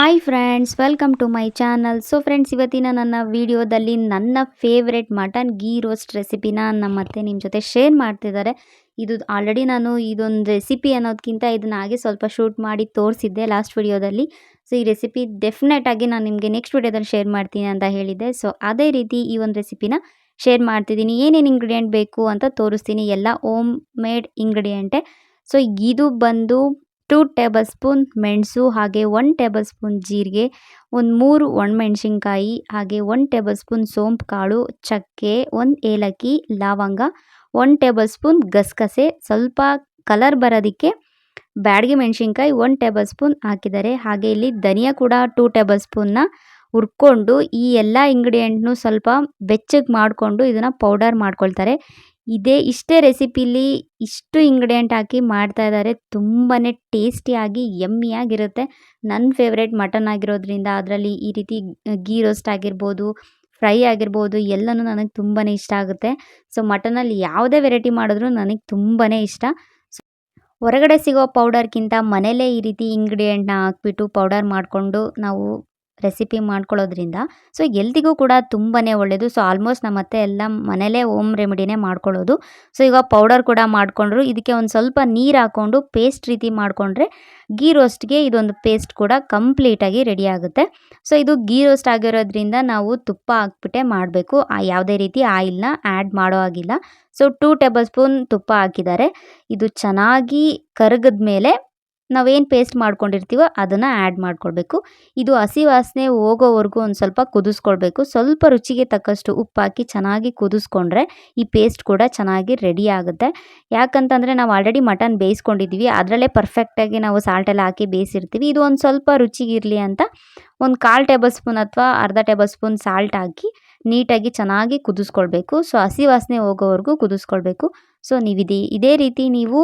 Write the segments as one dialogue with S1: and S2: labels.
S1: Hi friends welcome to my channel so friends ಇವತ್ತಿನ ನನ್ನ ವಿಡಿಯೋದಲ್ಲಿ ನನ್ನ ಫೇವ್ರೆಟ್ ಮಟನ್ ಗೀ ರೋಸ್ಟ್ ರೆಸಿಪಿನ ನಮ್ಮ ಮತ್ತೆ ನಿಮ್ಮ ಜೊತೆ ಶೇರ್ ಮಾಡ್ತಿದ್ದಾರೆ. ಇದು ಆಲ್ರೆಡಿ ನಾನು ಇದೊಂದು ರೆಸಿಪಿ ಅನ್ನೋದಕ್ಕಿಂತ ಇದನ್ನ ಹಾಗೆ ಸ್ವಲ್ಪ ಶೂಟ್ ಮಾಡಿ ತೋರಿಸಿದ್ದೆ ಲಾಸ್ಟ್ ವಿಡಿಯೋದಲ್ಲಿ ಸೊ ಈ ರೆಸಿಪಿ ಡೆಫಿನೆಟ್ ಆಗಿ ನಾನು ನಿಮಗೆ ನೆಕ್ಸ್ಟ್ ವಿಡಿಯೋದಲ್ಲಿ ಶೇರ್ ಮಾಡ್ತೀನಿ ಅಂತ ಹೇಳಿದ್ದೆ. ಸೊ ಅದೇ ರೀತಿ ಈ ಒಂದು ರೆಸಿಪಿನ ಶೇರ್ ಮಾಡ್ತಿದ್ದೀನಿ. ಏನೇನು ಇಂಗ್ರೀಡಿಯೆಂಟ್ ಬೇಕು ಅಂತ ತೋರಿಸ್ತೀನಿ. ಎಲ್ಲ ಓಮ್ ಮೇಡ್ ಇಂಗ್ರೀಡಿಯೆಂಟೇ ಸೊ ಇದು ಬಂದು ಟೂ ಟೇಬಲ್ ಸ್ಪೂನ್ ಮೆಣಸು, ಹಾಗೆ ಒನ್ ಟೇಬಲ್ ಸ್ಪೂನ್ ಜೀರಿಗೆ, ಒಂದು ಮೂರು ಒಣಮೆಣಸಿನ್ಕಾಯಿ, ಹಾಗೆ ಒನ್ ಟೇಬಲ್ ಸ್ಪೂನ್ ಸೋಂಪು ಕಾಳು ಚಕ್ಕೆ, ಒಂದು ಏಲಕ್ಕಿ, ಲವಂಗ ಒನ್ ಟೇಬಲ್ ಸ್ಪೂನ್ ಗಸಗಸೆ. ಸ್ವಲ್ಪ ಕಲರ್ ಬರೋದಕ್ಕೆ ಬ್ಯಾಡಗಿ ಮೆಣಸಿನ್ಕಾಯಿ ಒನ್ ಟೇಬಲ್ ಸ್ಪೂನ್ ಹಾಕಿದ್ದಾರೆ. ಹಾಗೆ ಇಲ್ಲಿ ಧನಿಯಾ ಕೂಡ ಟೂ ಟೇಬಲ್ ಸ್ಪೂನ್ನ ಹುರ್ಕೊಂಡು ಈ ಎಲ್ಲ ಇಂಗ್ರೀಡಿಯೆಂಟ್ನು ಸ್ವಲ್ಪ ಬೆಚ್ಚಗೆ ಮಾಡಿಕೊಂಡು ಇದನ್ನು ಪೌಡರ್ ಮಾಡ್ಕೊಳ್ತಾರೆ. ಇದೇ. ಇಷ್ಟೇ ರೆಸಿಪಿಲಿ ಇಷ್ಟು ಇಂಗ್ರೀಡಿಯೆಂಟ್ ಹಾಕಿ ಮಾಡ್ತಾ ಇದ್ದಾರೆ ತುಂಬಾ ಟೇಸ್ಟಿಯಾಗಿ, ಯಮ್ಮಿಯಾಗಿರುತ್ತೆ. ನನ್ನ ಫೇವ್ರೇಟ್ ಮಟನ್ ಆಗಿರೋದ್ರಿಂದ ಅದರಲ್ಲಿ ಈ ರೀತಿ ಗೀ ರೋಸ್ಟ್ ಆಗಿರ್ಬೋದು, ಫ್ರೈ ಆಗಿರ್ಬೋದು, ಎಲ್ಲನೂ ನನಗೆ ತುಂಬಾ ಇಷ್ಟ ಆಗುತ್ತೆ. ಸೊ, ಮಟನಲ್ಲಿ ಯಾವುದೇ ವೆರೈಟಿ ಮಾಡಿದ್ರು ನನಗೆ ತುಂಬಾ ಇಷ್ಟ. ಹೊರಗಡೆ ಸಿಗೋ ಪೌಡರ್ಗಿಂತ ಮನೇಲೇ ಈ ರೀತಿ ಇಂಗ್ರೀಡಿಯೆಂಟ್ನ ಹಾಕ್ಬಿಟ್ಟು ಪೌಡರ್ ಮಾಡಿಕೊಂಡು ನಾವು ರೆಸಿಪಿ ಮಾಡ್ಕೊಳ್ಳೋದ್ರಿಂದ. ಸೊ ಎಲ್ತಿಗೂ ಕೂಡ ತುಂಬಾ ಒಳ್ಳೆಯದು ಸೊ ಆಲ್ಮೋಸ್ಟ್ ನಮ್ಮ ಅತ್ತೆ ಎಲ್ಲ ಮನೇಲೇ ಓಮ್ ರೆಮಿಡಿನೇ ಮಾಡ್ಕೊಳ್ಳೋದು. ಸೊ ಈಗ ಪೌಡರ್ ಕೂಡ ಮಾಡಿಕೊಂಡ್ರು. ಇದಕ್ಕೆ ಒಂದು ಸ್ವಲ್ಪ ನೀರು ಹಾಕ್ಕೊಂಡು ಪೇಸ್ಟ್ ರೀತಿ ಮಾಡಿಕೊಂಡ್ರೆ ಗೀ ರೋಸ್ಟ್ಗೆ ಇದೊಂದು ಪೇಸ್ಟ್ ಕೂಡ ಕಂಪ್ಲೀಟಾಗಿ ರೆಡಿ ಆಗುತ್ತೆ. ಸೊ ಇದು ಗೀ ರೋಸ್ಟ್ ಆಗಿರೋದ್ರಿಂದ ನಾವು ತುಪ್ಪ ಹಾಕ್ಬಿಟ್ಟೆ ಮಾಡಬೇಕು. ಯಾವುದೇ ರೀತಿ ಆಯಿಲ್ನ ಆ್ಯಡ್ ಮಾಡೋ ಆಗಿಲ್ಲ ಸೊ ಟೂ ಟೇಬಲ್ ಸ್ಪೂನ್ ತುಪ್ಪ ಹಾಕಿದ್ದಾರೆ. ಇದು ಚೆನ್ನಾಗಿ ಕರಗದ ಮೇಲೆ ನಾವೇನು ಪೇಸ್ಟ್ ಮಾಡ್ಕೊಂಡಿರ್ತೀವೋ ಅದನ್ನು ಆ್ಯಡ್ ಮಾಡ್ಕೊಳ್ಬೇಕು. ಇದು ಹಸಿ ವಾಸನೆ ಹೋಗೋವರೆಗೂ ಒಂದು ಸ್ವಲ್ಪ ಕುದಿಸ್ಕೊಳ್ಬೇಕು. ಸ್ವಲ್ಪ ರುಚಿಗೆ ತಕ್ಕಷ್ಟು ಉಪ್ಪು ಹಾಕಿ ಚೆನ್ನಾಗಿ ಕುದಿಸ್ಕೊಂಡ್ರೆ ಈ ಪೇಸ್ಟ್ ಕೂಡ ಚೆನ್ನಾಗಿ ರೆಡಿ ಆಗುತ್ತೆ. ಯಾಕಂತಂದರೆ ನಾವು ಆಲ್ರೆಡಿ ಮಟನ್ ಬೇಯಿಸ್ಕೊಂಡಿದ್ದೀವಿ ಅದರಲ್ಲೇ ಪರ್ಫೆಕ್ಟಾಗಿ ನಾವು ಸಾಲ್ಟೆಲ್ಲ ಹಾಕಿ ಬೇಯಿಸಿರ್ತೀವಿ. ಇದು ಒಂದು ಸ್ವಲ್ಪ ರುಚಿಗಿರಲಿ ಅಂತ ಒಂದು ಕಾಲು ಟೇಬಲ್ ಸ್ಪೂನ್ ಅಥವಾ ಅರ್ಧ ಟೇಬಲ್ ಸ್ಪೂನ್ ಸಾಲ್ಟ್ ಹಾಕಿ ನೀಟಾಗಿ ಚೆನ್ನಾಗಿ ಕುದಿಸ್ಕೊಳ್ಬೇಕು. ಸೊ ಹಸಿ ವಾಸನೆ ಹೋಗೋವರೆಗೂ ಕುದಿಸ್ಕೊಳ್ಬೇಕು. ಸೊ ನೀವು ಇದೇ ಇದೇ ರೀತಿ ನೀವು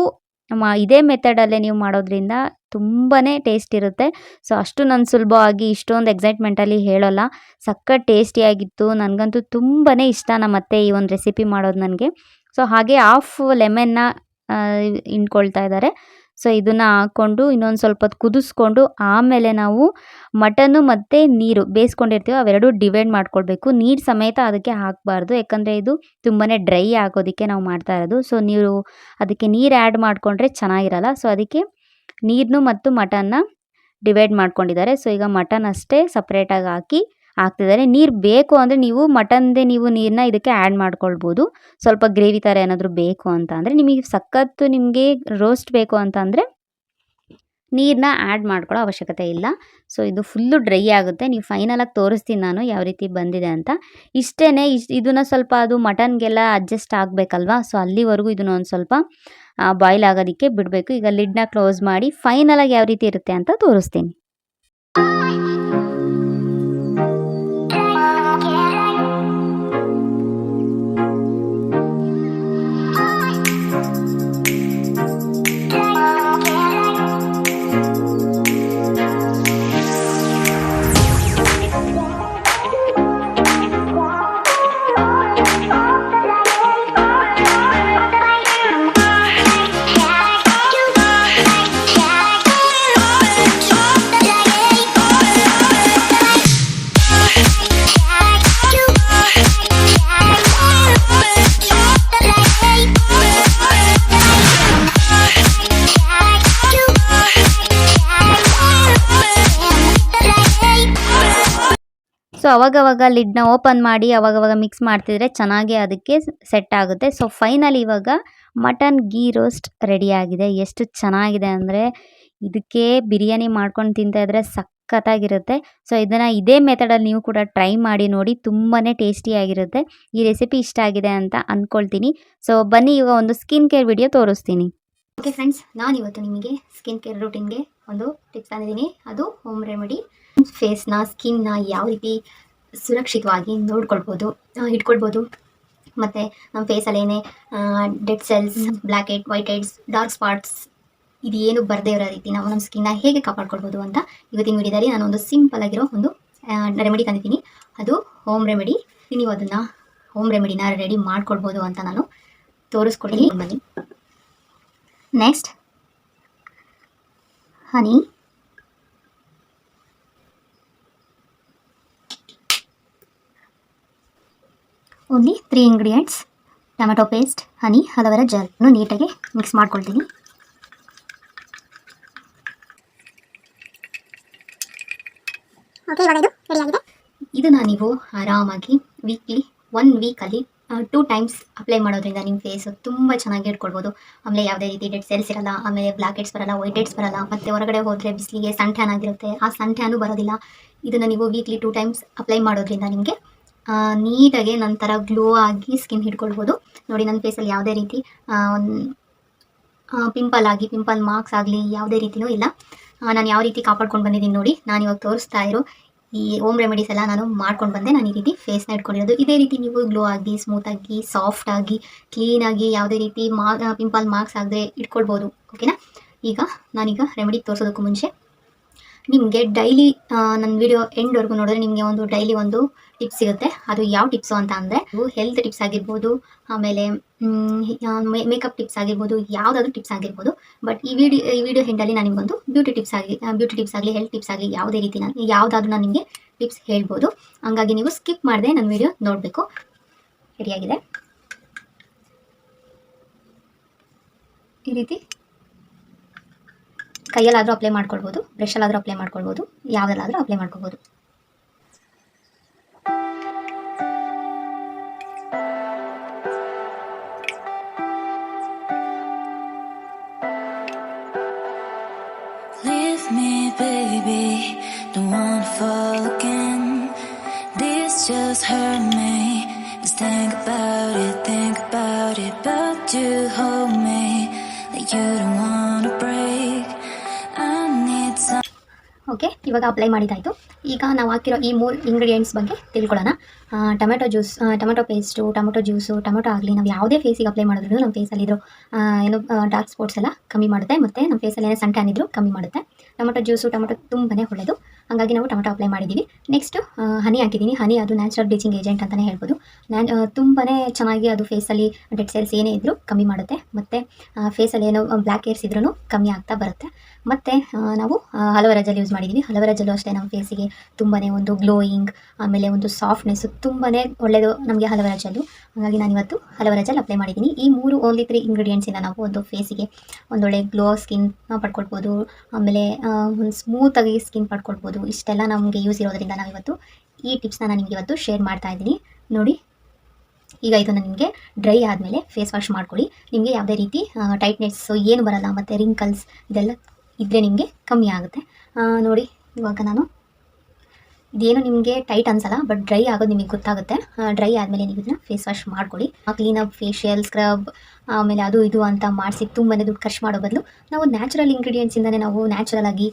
S1: ಮ ಇದೇ ಮೆಥಡಲ್ಲೇ ನೀವು ಮಾಡೋದ್ರಿಂದ ತುಂಬಾ ಟೇಸ್ಟ್ ಇರುತ್ತೆ. ಸೊ ಅಷ್ಟು ನಾನು ಸುಲಭವಾಗಿ ಇಷ್ಟೊಂದು ಎಕ್ಸೈಟ್ಮೆಂಟಲ್ಲಿ ಹೇಳೋಲ್ಲ. ಸಖತ್ ಟೇಸ್ಟಿಯಾಗಿತ್ತು ನನಗಂತೂ ತುಂಬಾ ಇಷ್ಟ ನಮ್ಮ ಅತ್ತೆ ಈ ಒಂದು ರೆಸಿಪಿ ಮಾಡೋದು ನನಗೆ. ಸೊ ಹಾಗೆ ಹಾಫ್ ಲೆಮನ್ನ ಹಿಂಡ್ಕೊಳ್ತಾ ಇದ್ದಾರೆ ಸೊ, ಇದನ್ನು ಹಾಕ್ಕೊಂಡು ಇನ್ನೊಂದು ಸ್ವಲ್ಪ ಹೊತ್ತು ಕುದಿಸ್ಕೊಂಡು ಆಮೇಲೆ ನಾವು ಮಟನ್ನು ಮತ್ತು ನೀರು ಬೇಯಿಸ್ಕೊಂಡಿರ್ತೀವಿ ಅವೆರಡೂ ಡಿವೈಡ್ ಮಾಡ್ಕೊಳ್ಬೇಕು. ನೀರು ಸಮೇತ ಅದಕ್ಕೆ ಹಾಕಬಾರ್ದು. ಯಾಕಂದರೆ ಇದು ತುಂಬಾ ಡ್ರೈ ಆಗೋದಕ್ಕೆ ನಾವು ಮಾಡ್ತಾ ಇರೋದು. ಸೊ ನೀವು ಅದಕ್ಕೆ ನೀರು ಆ್ಯಡ್ ಮಾಡಿಕೊಂಡ್ರೆ ಚೆನ್ನಾಗಿರಲ್ಲ. ಸೊ, ಅದಕ್ಕೆ ನೀರನ್ನು ಮತ್ತು ಮಟನ್ನ ಡಿವೈಡ್ ಮಾಡ್ಕೊಂಡಿದ್ದಾರೆ. ಸೊ, ಈಗ ಮಟನ್ ಅಷ್ಟೇ ಸಪ್ರೇಟಾಗಿ ಹಾಕಿ ಹಾಕ್ತಿದ್ದಾರೆ ನೀರು ಬೇಕು ಅಂದರೆ ನೀವು ಮಟನ್ದೇ ನೀವು ನೀರನ್ನ ಇದಕ್ಕೆ ಆ್ಯಡ್ ಮಾಡ್ಕೊಳ್ಬೋದು. ಸ್ವಲ್ಪ ಗ್ರೇವಿ ಥರ ಏನಾದರೂ ಬೇಕು ಅಂತ ಅಂದರೆ ನಿಮಗೆ ಸಖತ್ತು ನಿಮಗೆ ರೋಸ್ಟ್ ಬೇಕು ಅಂತ ಅಂದರೆ ನೀರನ್ನ ಆ್ಯಡ್ ಮಾಡ್ಕೊಳ್ಳೋ ಅವಶ್ಯಕತೆ ಇಲ್ಲ. ಸೊ ಇದು ಫುಲ್ಲು ಡ್ರೈ ಆಗುತ್ತೆ. ನೀವು ಫೈನಲಾಗಿ ತೋರಿಸ್ತೀನಿ ನಾನು ಯಾವ ರೀತಿ ಬಂದಿದೆ ಅಂತ. ಇಷ್ಟೇ ಇಷ್ಟು ಇದನ್ನು ಸ್ವಲ್ಪ ಅದು ಮಟನ್ಗೆಲ್ಲ ಅಡ್ಜಸ್ಟ್ ಆಗಬೇಕಲ್ವಾ? ಸೊ ಅಲ್ಲಿವರೆಗೂ ಇದನ್ನ ಒಂದು ಸ್ವಲ್ಪ ಬಾಯ್ಲ್ ಆಗೋದಕ್ಕೆ ಬಿಡಬೇಕು. ಈಗ ಲಿಡ್ನ ಕ್ಲೋಸ್ ಮಾಡಿ ಫೈನಲಾಗಿ ಯಾವ ರೀತಿ ಇರುತ್ತೆ ಅಂತ ತೋರಿಸ್ತೀನಿ. ಸೊ ಅವಾಗವಾಗ ಲಿಡ್ನ ಓಪನ್ ಮಾಡಿ ಅವಾಗವಾಗ ಮಿಕ್ಸ್ ಮಾಡ್ತಿದ್ರೆ ಚೆನ್ನಾಗಿ ಅದಕ್ಕೆ ಸೆಟ್ ಆಗುತ್ತೆ. ಸೊ ಫೈನಲ್ ಇವಾಗ ಮಟನ್ ಗೀ ರೋಸ್ಟ್ ರೆಡಿಯಾಗಿದೆ ಎಷ್ಟು ಚೆನ್ನಾಗಿದೆ ಅಂದರೆ ಇದಕ್ಕೆ ಬಿರಿಯಾನಿ ಮಾಡ್ಕೊಂಡು ತಿಂತಾ ಇದ್ರೆ ಸಖತ್ತಾಗಿರುತ್ತೆ. ಸೊ ಇದನ್ನು ಇದೇ ಮೆಥಡಲ್ಲಿ ನೀವು ಕೂಡ ಟ್ರೈ ಮಾಡಿ ನೋಡಿ ತುಂಬಾ ಟೇಸ್ಟಿಯಾಗಿರುತ್ತೆ ಈ ರೆಸಿಪಿ ಇಷ್ಟ ಆಗಿದೆ ಅಂತ ಅಂದ್ಕೊಳ್ತೀನಿ ಸೊ ಬನ್ನಿ, ಇವಾಗ ಒಂದು ಸ್ಕಿನ್ ಕೇರ್ ವಿಡಿಯೋ ತೋರಿಸ್ತೀನಿ.
S2: ಓಕೆ ಫ್ರೆಂಡ್ಸ್ ನಾನು ಇವತ್ತು ನಿಮಗೆ ಸ್ಕಿನ್ ಕೇರ್ ರೂಟೀನ್ಗೆ ಒಂದು ಟಿಪ್ಸ್ ತಂದಿದ್ದೀನಿ. ಅದು ಹೋಮ್ ರೆಮಿಡಿ ಫೇಸ್ನ ಸ್ಕಿನ್ನ ಯಾವ ರೀತಿ ಸುರಕ್ಷಿತವಾಗಿ ನೋಡ್ಕೊಳ್ಬೋದು ಇಟ್ಕೊಳ್ಬೋದು. ಮತ್ತು ನಮ್ಮ ಫೇಸಲ್ಲಿ ಏನೇ dead cells black head white heads dark spots ಇದು ಏನು ಬರದೇ ಇರೋ ರೀತಿ ನಾವು ನಮ್ಮ ಸ್ಕಿನ್ನ ಹೇಗೆ ಕಾಪಾಡ್ಕೊಳ್ಬೋದು ಅಂತ ಇವತ್ತಿನ ವಿಡಿಯೋದಲ್ಲಿ ನಾನು ಒಂದು ಸಿಂಪಲ್ ಆಗಿರೋ ಒಂದು ರೆಮಿಡಿ ತಂದಿದ್ದೀನಿ. ಅದು ಹೋಮ್ ರೆಮಿಡಿ ನೀವು ಅದನ್ನು ಹೋಮ್ ರೆಮಿಡಿನ ರೆಡಿ ಮಾಡ್ಕೊಳ್ಬೋದು ಅಂತ ನಾನು ತೋರಿಸ್ಕೊಡ್ತೀನಿ. ಬನ್ನಿ. Next honey only three ingredients tomato paste honey ಹಲವರ ಜಲ್ನು ನೀಟಾಗಿ ಮಿಕ್ಸ್ ಮಾಡ್ಕೊಳ್ತೀನಿ. ಇದನ್ನು ನೀವು ಆರಾಮಾಗಿ ವೀಕ್ಲಿ ಒನ್ ವೀಕಲ್ಲಿ ಟೂ ಟೈಮ್ಸ್ ಅಪ್ಲೈ ಮಾಡೋದ್ರಿಂದ ನಿಮ್ಮ ಫೇಸು ತುಂಬ ಚೆನ್ನಾಗಿ ಇಟ್ಕೊಳ್ಬೋದು. ಆಮೇಲೆ ಯಾವುದೇ ರೀತಿ ಡೆಡ್ ಸೆಲ್ಸ್ ಇರಲ್ಲ ಆಮೇಲೆ ಬ್ಲ್ಯಾಕ್ ಹೆಡ್ಸ್ ಬರಲ್ಲ ವೈಟ್ ಹೆಡ್ಸ್ ಬರಲ್ಲ ಮತ್ತು ಹೊರಗಡೆ ಹೋದರೆ ಬಿಸಿಲಿಗೆ ಸನ್ ಟ್ಯಾನ್ ಆಗಿರುತ್ತೆ. ಆ ಸನ್ ಟ್ಯಾನು ಬರೋದಿಲ್ಲ. ಇದನ್ನು ನೀವು ವೀಕ್ಲಿ ಟೂ ಟೈಮ್ಸ್ ಅಪ್ಲೈ ಮಾಡೋದ್ರಿಂದ ನಿಮಗೆ ನೀಟಾಗಿ ನಂತರ ಗ್ಲೋ ಆಗಿ ಸ್ಕಿನ್ ಹಿಡ್ಕೊಳ್ಬೋದು. ನೋಡಿ ನನ್ನ ಫೇಸಲ್ಲಿ ಯಾವುದೇ ರೀತಿ ಪಿಂಪಲ್ ಆಗಿ ಪಿಂಪಲ್ ಮಾರ್ಕ್ಸ್ ಆಗಲಿ ಯಾವುದೇ ರೀತಿಯೂ ಇಲ್ಲ. ನಾನು ಯಾವ ರೀತಿ ಕಾಪಾಡ್ಕೊಂಡು ಬಂದಿದ್ದೀನಿ ನೋಡಿ, ನಾನು ಇವಾಗ ತೋರಿಸ್ತಾ ಇರೋ ಈ ಓಮ್ ರೆಮಿಡೀಸ್ ಎಲ್ಲ ನಾನು ಮಾಡ್ಕೊಂಡು ಬಂದೆ. ನಾನು ಈ ರೀತಿ ಫೇಸ್ನ ಇಟ್ಕೊಂಡಿರೋದು. ಇದೇ ರೀತಿ ನೀವು ಗ್ಲೋ ಆಗಿ ಸ್ಮೂತಾಗಿ ಸಾಫ್ಟ್ ಆಗಿ ಕ್ಲೀನಾಗಿ ಯಾವುದೇ ರೀತಿ ಮಾ ಪಿಂಪಲ್ ಮಾರ್ಕ್ಸ್ ಆಗದೆ ಇಟ್ಕೊಳ್ಬೋದು. ಓಕೆನಾ ಈಗ ನಾನೀಗ ರೆಮಿಡಿ ತೋರಿಸೋದಕ್ಕೂ ಮುಂಚೆ ನಿಮಗೆ ಡೈಲಿ ನನ್ನ ವಿಡಿಯೋ ಎಂಡ್ವರೆಗೂ ನೋಡಿದ್ರೆ ನಿಮಗೆ ಒಂದು ಡೈಲಿ ಒಂದು ಟಿಪ್ಸ್ ಸಿಗುತ್ತೆ. ಅದು ಯಾವ ಟಿಪ್ಸು ಅಂತ ಅಂದರೆ ಹೆಲ್ತ್ ಟಿಪ್ಸ್ ಆಗಿರ್ಬೋದು, ಆಮೇಲೆ ಮೇಕಪ್ ಟಿಪ್ಸ್ ಆಗಿರ್ಬೋದು, ಯಾವುದಾದ್ರೂ ಟಿಪ್ಸ್ ಆಗಿರ್ಬೋದು. ಬಟ್ ಈ ವಿಡಿಯೋ ಈ ವಿಡಿಯೋ ಹೆಂಡಲ್ಲಿ ನಾನು ನಿಮಗೊಂದು ಬ್ಯೂಟಿ ಟಿಪ್ಸ್ ಆಗಿ ಬ್ಯೂಟಿ ಟಿಪ್ಸ್ ಆಗಲಿ ಹೆಲ್ತ್ ಟಿಪ್ಸ್ ಆಗಲಿ, ಯಾವುದೇ ರೀತಿ ನಾನು, ಯಾವುದಾದ್ರೂ ನಾನು ನಿಮಗೆ ಟಿಪ್ಸ್ ಹೇಳ್ಬೋದು. ಹಂಗಾಗಿ ನೀವು ಸ್ಕಿಪ್ ಮಾಡದೆ ನನ್ನ ವಿಡಿಯೋ ನೋಡಬೇಕು. ರೆಡಿಯಾಗಿದೆ ಈ ರೀತಿ. ಕೈಯಲ್ಲಾದರೂ ಅಪ್ಲೈ ಮಾಡ್ಕೊಳ್ಬೋದು ಬ್ರಷಲ್ಲಾದರೂ ಅಪ್ಲೈ ಮಾಡ್ಕೊಳ್ಬೋದು, ಯಾವುದಲ್ಲಾದರೂ ಅಪ್ಲೈ ಮಾಡ್ಕೊಬೋದು
S3: hurt me. Just think about it, think about it. But you hold me you don't wanna break. I need some.
S2: Okay ಇವಾಗ ಅಪ್ಲೈ ಮಾಡಿದ್ದಾಯಿತು ಈಗ ನಾವು ಹಾಕಿರೋ ಈ ಮೂರು ಇಂಗ್ರೀಡಿಯೆಂಟ್ಸ್ ಬಗ್ಗೆ ತಿಳ್ಕೊಳ್ಳೋಣ tomato juice tomato paste tomato juice tomato ಆಗಲಿ ನಾವು ಯಾವುದೇ ಫೇಸಿಗೆ ಅಪ್ಲೈ ಮಾಡಿದ್ರು ನಮ್ಮ ಫೇಸಲ್ಲಿರೋ ಏನು ಡಾರ್ಕ್ ಸ್ಪಾಟ್ಸ್ ಎಲ್ಲ ಕಮ್ಮಿ ಮಾಡುತ್ತೆ ಮತ್ತು ನಮ್ಮ ಫೇಸಲ್ಲಿ ಏನೇ ಸಣ್ಣ ಕಮ್ಮಿ ಮಾಡುತ್ತೆ ಟೊಮೆಟೊ ಜ್ಯೂಸು, ಟೊಮೆಟೊ ತುಂಬನೇ ಒಳ್ಳೆಯದು ಹಾಗಾಗಿ ನಾವು ಟೊಮೆಟೊ ಅಪ್ಲೈ ಮಾಡಿದ್ದೀವಿ ನೆಕ್ಸ್ಟ್ ಹನಿ ಹಾಕಿದ್ದೀನಿ ಹನಿ ಅದು ನ್ಯಾಚುರಲ್ ಬ್ಲೀಚಿಂಗ್ ಏಜೆಂಟ್ ಅಂತಲೇ ಹೇಳ್ಬೋದು. ನ್ಯಾನ್ ತುಂಬಾ ಚೆನ್ನಾಗಿ ಅದು ಫೇಸಲ್ಲಿ ಡೆಡ್ ಸೆಲ್ಸ್ ಏನೇ ಇದ್ದರೂ ಕಮ್ಮಿ ಮಾಡುತ್ತೆ. ಮತ್ತು ಫೇಸಲ್ಲಿ ಏನೋ ಬ್ಲ್ಯಾಕ್ ಏರ್ಸ್ ಇದ್ರೂ ಕಮ್ಮಿ ಆಗ್ತಾ ಬರುತ್ತೆ. ಮತ್ತು ನಾವು ಹಲವರ ಜೆಲ್ ಯೂಸ್ ಮಾಡಿದ್ದೀವಿ ಹಲವರ ಜೆಲ್ಲು ಅಷ್ಟೇ ನಮ್ಮ ಫೇಸಿಗೆ ತುಂಬಾ ಒಂದು ಗ್ಲೋಯಿಂಗ್ ಆಮೇಲೆ ಒಂದು ಸಾಫ್ಟ್ನೆಸ್ಸು ತುಂಬಾ ಒಳ್ಳೆಯದು ನಮಗೆ ಹಲವರ ಜೆಲ್ಲು ಹಾಗಾಗಿ ನಾನು ಇವತ್ತು ಹಲವರ ಜೆಲ್ ಅಪ್ಲೈ ಮಾಡಿದ್ದೀನಿ ಈ ಮೂರು ಓನ್ಲಿ ತ್ರೀ ಇಂಗ್ರೀಡಿಯೆಂಟ್ಸಿಂದ ನಾವು ಒಂದು ಫೇಸಿಗೆ ಒಂದೊಳ್ಳೆ ಗ್ಲೋ ಸ್ಕಿನ್ ಪಡ್ಕೊಳ್ಬೋದು. ಆಮೇಲೆ ಒಂದು ಸ್ಮೂತಾಗಿ ಸ್ಕಿನ್ ಪಡ್ಕೊಳ್ಬೋದು. ಇಷ್ಟೆಲ್ಲ ನಮಗೆ ಯೂಸ್ ಇರೋದ್ರಿಂದ ನಾವಿವತ್ತು ಈ ಟಿಪ್ಸ್ನ ನಾನು ನಿಮಗೆ ಇವತ್ತು ಶೇರ್ ಮಾಡ್ತಾ ಇದ್ದೀನಿ. ನೋಡಿ, ಈಗ ಇದನ್ನು ನಿಮಗೆ ಡ್ರೈ ಆದಮೇಲೆ ಫೇಸ್ ವಾಶ್ ಮಾಡ್ಕೊಳ್ಳಿ. ನಿಮಗೆ ಯಾವುದೇ ರೀತಿ ಟೈಟ್ನೆಸ್ಸು ಏನು ಬರಲ್ಲ, ಮತ್ತು ರಿಂಕಲ್ಸ್ ಇದೆಲ್ಲ ಇದ್ದರೆ ನಿಮಗೆ ಕಮ್ಮಿ ಆಗುತ್ತೆ. ನೋಡಿ, ಇವಾಗ ನಾನು ಇದೇನು ನಿಮಗೆ ಟೈಟ್ ಅನ್ಸಲ್ಲ ಬಟ್ ಡ್ರೈ ಆಗೋದು ನಿಮಗೆ ಗೊತ್ತಾಗುತ್ತೆ. ಡ್ರೈ ಆದಮೇಲೆ ನೀವು ಇದನ್ನ ಫೇಸ್ ವಾಶ್ ಮಾಡ್ಕೊಳ್ಳಿ. ಕ್ಲೀನಪ್ ಫೇಶಿಯಲ್ ಸ್ಕ್ರಬ್ ಆಮೇಲೆ ಅದು ಇದು ಅಂತ ಮಾಡಿಸಿ ತುಂಬಾ ದುಡ್ಡು ಖರ್ಚು ಮಾಡೋ ಬದಲು ನಾವು ನ್ಯಾಚುರಲ್ ಇಂಗ್ರೀಡಿಯೆಂಟ್ಸಿಂದನೇ ನಾವು ನ್ಯಾಚುರಲ್ ಆಗಿ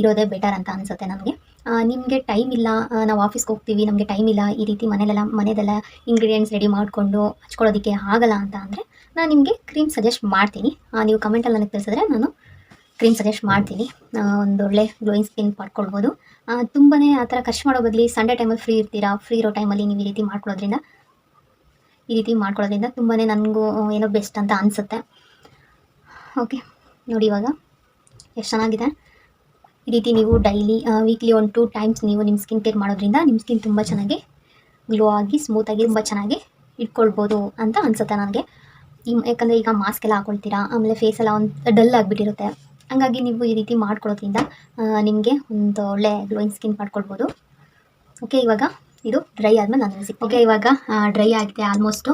S2: ಇರೋದೇ ಬೆಟರ್ ಅಂತ ಅನಿಸುತ್ತೆ ನಮಗೆ. ನಿಮಗೆ ಟೈಮ್ ಇಲ್ಲ ನಾವು ಆಫೀಸ್ಗೆ ಹೋಗ್ತೀವಿ, ನಮಗೆ ಟೈಮ್ ಇಲ್ಲ, ಈ ರೀತಿ ಮನೇಲೆಲ್ಲ, ಮನೆದೆಲ್ಲ ಇಂಗ್ರೀಡಿಯೆಂಟ್ಸ್ ರೆಡಿ ಮಾಡಿಕೊಂಡು ಹಚ್ಕೊಳ್ಳೋದಕ್ಕೆ ಆಗಲ್ಲ ಅಂತ ಅಂದರೆ ನಾನು ನಿಮಗೆ ಕ್ರೀಮ್ ಸಜೆಸ್ಟ್ ಮಾಡ್ತೀನಿ. ನೀವು ಕಮೆಂಟಲ್ಲಿ ನನಗೆ ತಿಳಿಸಿದ್ರೆ ನಾನು ಕ್ರೀಮ್ ಸಜೆಸ್ಟ್ ಮಾಡ್ತೀನಿ. ಒಂದೊಳ್ಳೆ ಗ್ಲೋಯಿಂಗ್ ಸ್ಕಿನ್ ಪಡ್ಕೊಳ್ಬೋದು ತುಂಬಾ ಆ ಥರ ಖರ್ಚು ಮಾಡೋ ಬದಲಿ ಸಂಡೇ ಟೈಮಲ್ಲಿ ಫ್ರೀ ಇರ್ತೀರಾ? ಫ್ರೀ ಇರೋ ಟೈಮಲ್ಲಿ ನೀವು ಈ ರೀತಿ ಮಾಡ್ಕೊಳ್ಳೋದ್ರಿಂದ ಈ ರೀತಿ ಮಾಡ್ಕೊಳ್ಳೋದ್ರಿಂದ ತುಂಬಾ ನನಗೂ ಏನೋ ಬೆಸ್ಟ್ ಅಂತ ಅನಿಸುತ್ತೆ. ಓಕೆ ನೋಡಿ ಇವಾಗ. ಎಷ್ಟು ಚೆನ್ನಾಗಿದೆ. ಈ ರೀತಿ ನೀವು ಡೈಲಿ ವೀಕ್ಲಿ ಒಂದು ಟೂ ಟೈಮ್ಸ್ ನೀವು ನಿಮ್ಮ ಸ್ಕಿನ್ ಕೇರ್ ಮಾಡೋದ್ರಿಂದ ನಿಮ್ಮ ಸ್ಕಿನ್ ತುಂಬ ಚೆನ್ನಾಗಿ ಗ್ಲೋ ಆಗಿ ಸ್ಮೂತಾಗಿ ತುಂಬ ಚೆನ್ನಾಗಿ ಇಟ್ಕೊಳ್ಬೋದು ಅಂತ ಅನಿಸುತ್ತೆ ನನಗೆ. ಈ, ಯಾಕಂದರೆ ಈಗ ಮಾಸ್ಕ್ ಎಲ್ಲ ಹಾಕೊಳ್ತೀರಾ? ಆಮೇಲೆ ಫೇಸ್ ಎಲ್ಲ ಒಂದು ಡಲ್ ಆಗಿಬಿಟ್ಟಿರುತ್ತೆ. ಹಂಗಾಗಿ ನೀವು ಈ ರೀತಿ ಮಾಡ್ಕೊಳ್ಳೋದ್ರಿಂದ ನಿಮಗೆ ಒಂದು ಒಳ್ಳೆ ಗ್ಲೋಯಿಂಗ್ ಸ್ಕಿನ್ ಮಾಡ್ಕೊಳ್ಬೋದು. ಓಕೆ ಇವಾಗ ಇದು ಡ್ರೈ ಆದಮೇಲೆ ನಾನು ಸಿಕ್ ಓಕೆ ಇವಾಗ ಡ್ರೈ ಆಗಿದೆ ಆಲ್ಮೋಸ್ಟು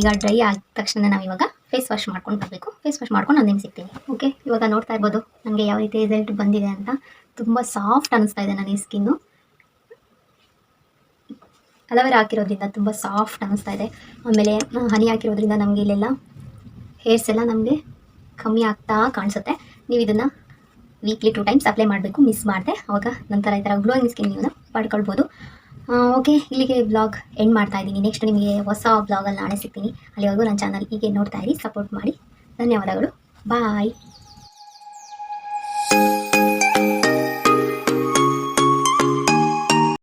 S2: ಈಗ ಡ್ರೈ ಆದ ತಕ್ಷಣ ನಾವು ಇವಾಗ ಫೇಸ್ ವಾಶ್ ಮಾಡ್ಕೊಂಡು ಬರಬೇಕು. ಫೇಸ್ ವಾಶ್ ಮಾಡ್ಕೊಂಡು ನಾನು ನಿಮ್ಗೆ ಸಿಗ್ತೀನಿ. ಓಕೆ ಇವಾಗ ನೋಡ್ತಾ ಇರ್ಬೋದು ನನಗೆ ಯಾವ ರೀತಿ ರಿಸಲ್ಟ್ ಬಂದಿದೆ ಅಂತ. ತುಂಬ ಸಾಫ್ಟ್ ಅನ್ನಿಸ್ತಾ ಇದೆ ನನಗೆ ಸ್ಕಿನ್ನು ಅಲವೆರಾ ಹಾಕಿರೋದ್ರಿಂದ ತುಂಬ ಸಾಫ್ಟ್ ಅನ್ನಿಸ್ತಾ ಇದೆ. ಆಮೇಲೆ ಹನಿ ಹಾಕಿರೋದ್ರಿಂದ ನಮಗೆ ಇಲ್ಲೆಲ್ಲ ಹೇರ್ಸ್ ಎಲ್ಲ ನಮಗೆ ಕಮ್ಮಿ ಆಗ್ತಾ ಕಾಣಿಸುತ್ತೆ. ನೀವು ಇದನ್ನು ವೀಕ್ಲಿ ಟೂ ಟೈಮ್ಸ್ ಅಪ್ಲೈ ಮಾಡಬೇಕು ಮಿಸ್ ಮಾಡಿದೆ. ಅವಾಗ ನಂತರ ಈ ಥರ ಗ್ಲೋಯಿಂಗ್ ಸ್ಕಿನ್ ನೀವು ಪಡ್ಕೊಳ್ಬೋದು. ಓಕೆ ಇಲ್ಲಿಗೆ ಬ್ಲಾಗ್ ಎಂಡ್ ಮಾಡ್ತಾ ಇದ್ದೀನಿ. ನೆಕ್ಸ್ಟ್ ನಿಮಗೆ ಹೊಸ ಬ್ಲಾಗಲ್ಲಿ ನಾಳೆ ಸಿಗ್ತೀನಿ. ಅಲ್ಲಿವರೆಗೂ ನನ್ನ ಚಾನಲ್ ಹೀಗೆ ನೋಡ್ತಾ ಇರಿ ಸಪೋರ್ಟ್ ಮಾಡಿ. ಧನ್ಯವಾದಗಳು. ಬಾಯ್